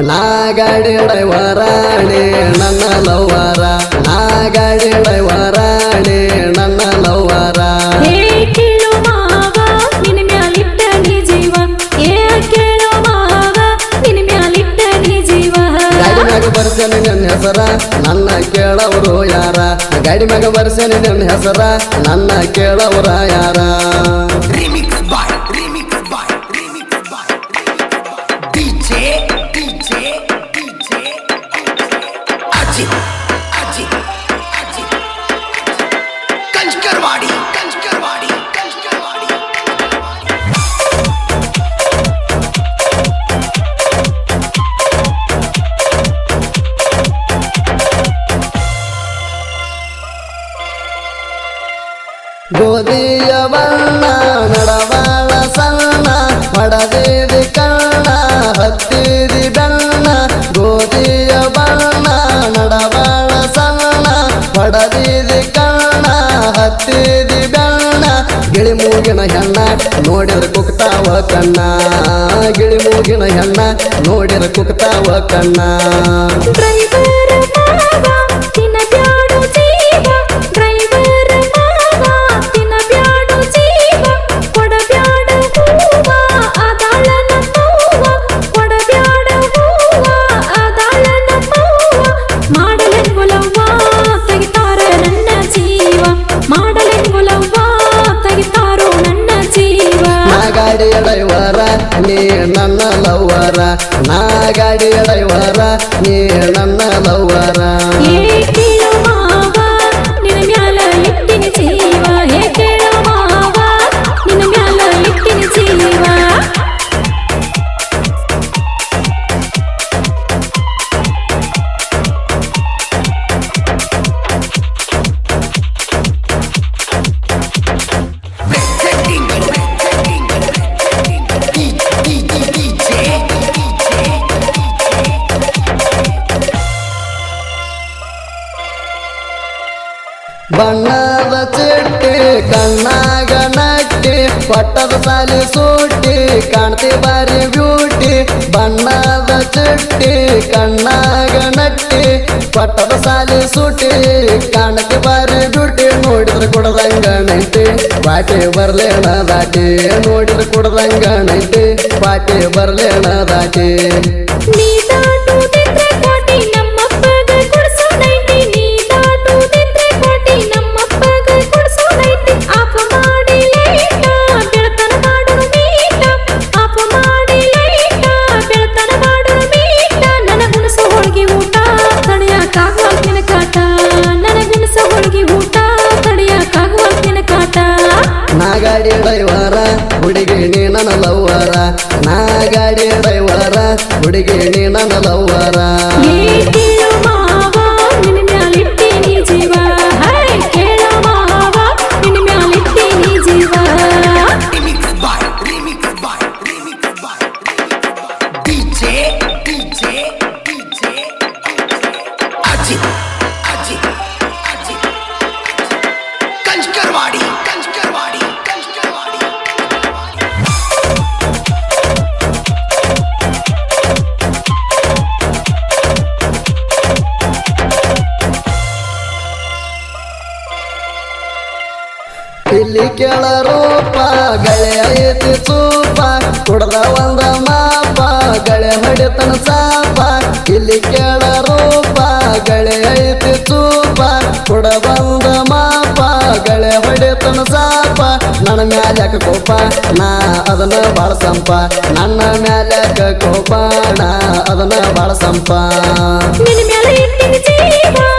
ನಾ ಗಾಡಿ ಡ್ರೈವರಾಣಿ ನನ್ನ ಲವ್ವಾರ. ನಾ ಗಾಡಿ ಡ್ರೈವರಾಣಿ ನನ್ನ ಲವ್ವಾರ. ಹೇ ಕೇಳು ಮಾವ ನಿನ್ನ ಮ್ಯಾಲಿಟ್ಟ ನೀ ಜೀವ. ಏ ಕೇಳು ಮಾವ ನಿನ್ನ ಮ್ಯಾಲಿಟ್ಟ ನೀ ಜೀವ. ಗಾಡಿ ಮ್ಯಾಗ ಬರ್ಸೇನೆ ನನ್ನ ಹೆಸರ ನನ್ನ ಕೇಳವರು ಯಾರ? ಗಾಡಿ ಮ್ಯಾಗ ಬರ್ಸೇನೆ ನನ್ನ ಹೆಸರ ನನ್ನ ಕೇಳವರ ಯಾರ? DJ, DJ, ಹತ್ತಿರಿ ಬೆಣ್ಣ ಗಿಳಿ ಮೂಗಿನ ಹೆಣ್ಣ ನೋಡಿರ ಕುಕ್ತಾವ ಕಣ್ಣ. ಗಿಳಿ ಮೂಗಿನ ಹೆಣ್ಣ ನೋಡಿರ ಕುಕ್ತಾವ ಕಣ್ಣ. ನನ್ನ ಲವ್ವರ ನಾ ಗಾಡಿಯ ಡ್ರೈವರ ನೀ ನನ್ನ ಲವ್ವರ ಬಣ್ಣದ ಚಿಟ್ಟಿ, ಕಣ್ಣಾಗ ನಟ್ಟಿ, ಪಟ್ಟದ ಸಾಲಿ ಸೂಟಿ, ಕಾಣ್ತಿ ಬಾರಿ ಬ್ಯೂಟಿ. ಬಣ್ಣದ ಚಿಟ್ಟಿ, ಕಣ್ಣಾಗ ನಟ್ಟಿ, ಪಟ್ಟದ ಸಾಲಿ ಸೂಟಿ, ಕಾಣತಿ ಬಾರಿ ಬ್ಯೂಟಿ. ನೋಡಿದ್ರೆ ಕೊಡದಂಗ ನೈಟಿ, ಪಾಟಿ ಬರ್ಲೇಣ ದಾಟಿ. ನೋಡಿದ್ರೆ ಕೊಡದಂಗ ನೈಟಿ, ಪಾಟಿ ಬರ್ಲೇಣ ದಾಟಿ. ಗಾಡಿ ಡ್ರೈವರ ಹುಡುಗಿ ನೀ ನನ್ನ ಲವ್ವರ ಇಲ್ಲಿ ಕೇಳ ರೂಪ, ಗಳೆ ಐತಿ ಸೂಪ ಕುಡ್ದ ಒಂದ ಮಾಪ, ಗಳೆ ಹೊಡಿತನ ಸಾಪ. ಇಲ್ಲಿ ಕೇಳ ರೂಪ, ಗಳೆ ಐತಿ ಸೂಪ ಕುಡ ಬಂದ ಮಾಪ, ಗಳೆ ಹೊಡಿತನ ಸಾಪ. ನನ್ನ ಮ್ಯಾಲೆ ಕೋಪ? ನಾ ಅದನ್ನ ಬಾಳ ಸಂಪ. ನನ್ನ ಮ್ಯಾಲೆ ಕೋಪ? ನಾ ಅದನ್ನ ಬಾಳ ಸಂಪ. ನಿನ್ನ ಮ್ಯಾಲೆ ಇಟ್ಟಿನಿ ಜೀವ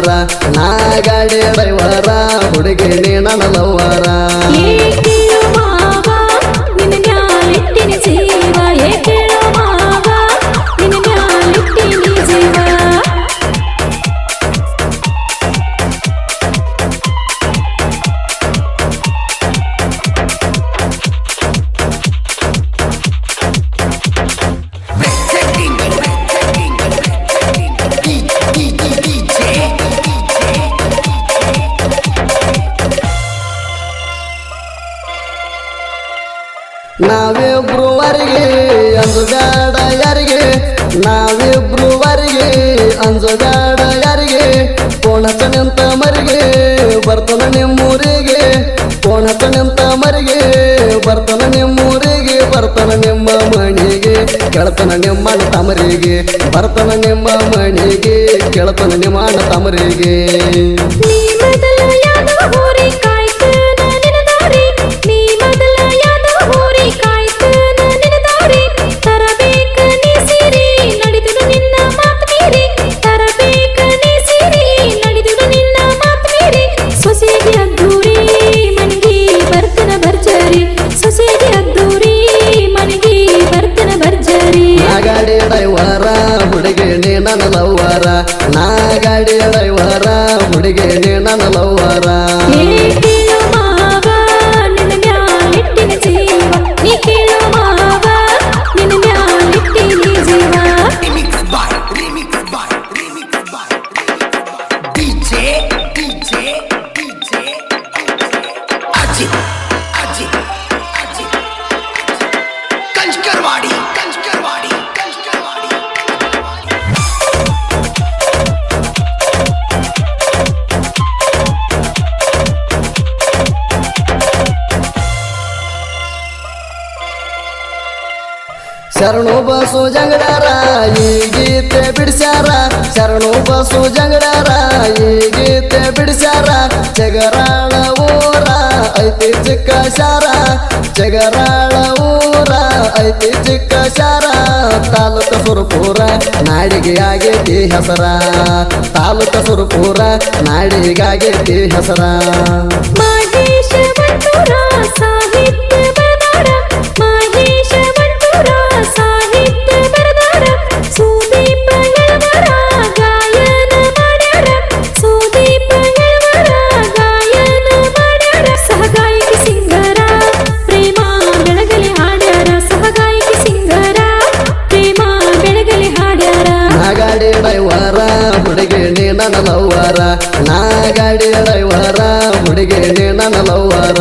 ಲವ್ವರ ನಾ ಗಾಡಿ ಡ್ರೈವರ ಹುಡುಗಿ ನೀನ ಲವ್ವರ. ನಾವಿಬ್ರುವರೆಗೆ ಅಂಜುಬ್ಯಾಡ ಯಾರಿಗೆ? ನಾವಿಬ್ರುವರಿಗೆ ಅಂಜುಬ್ಯಾಡ ಯಾರಿಗೆ? ಕೋಣಚ ನಿಂತ ಮರಿಗೆ, ಬರ್ತನ ನಿಮ್ಮೂರಿಗೆ? ಕೋಣಚ ನಿಂತ ಮರಿಗೆ, ಬರ್ತನ ನಿಮ್ಮೂರಿಗೆ? ಬರ್ತನ ನಿಮ್ಮ ಮಣಿಗೆ ಕೆಳತನ ನಿಮ್ಮ ತಮರಿಗೆ ಬರ್ತನ ನಿಮ್ಮ ಮಣಿಗೆ ಕೆಳತನ ನಿಮ್ಮ ತಮರಿಗೆ ಗಾಡಿ ಡೈವರ ಹುಡುಗಿ ನೀ ನನ್ನ ಲವ್ವರ. ಏ ಶರಣು ಬಸು ಜಂಗಡಾರ ಈ ಗೀತೆ ಬಿಡಿಸ್ಯಾರ. ಶರಣು ಬಸು ಜಂಗಡಾರ ಈ ಗೀತೆ ಬಿಡಿಸ್ಯಾರ. ಜಗರಾಳ ಊರ ಐತಿ ಚಿಕ್ಕ ಶಾರ. ಜಗರಾಳ ಊರ ಐತಿ ಚಿಕ್ಕ ಶಾರ. ತಾಲೂಕ ಸುರಪುರ ನಾಡಿಗೆ ಆಗೈತಿ ಹೆಸರ. ತಾಲೂಕ ಸುರಪುರ ನಾಡಿಗಾಗೈತಿ ಹೆಸರ. ಸಾಹಿತ್ಯ ನನ್ನ ಲವ್ವಾರ ನಾ ಗಾಡಿಯ ಡ್ರೈವರ ಹುಡುಗಿ ನನ್ನ ಲವ್ವರ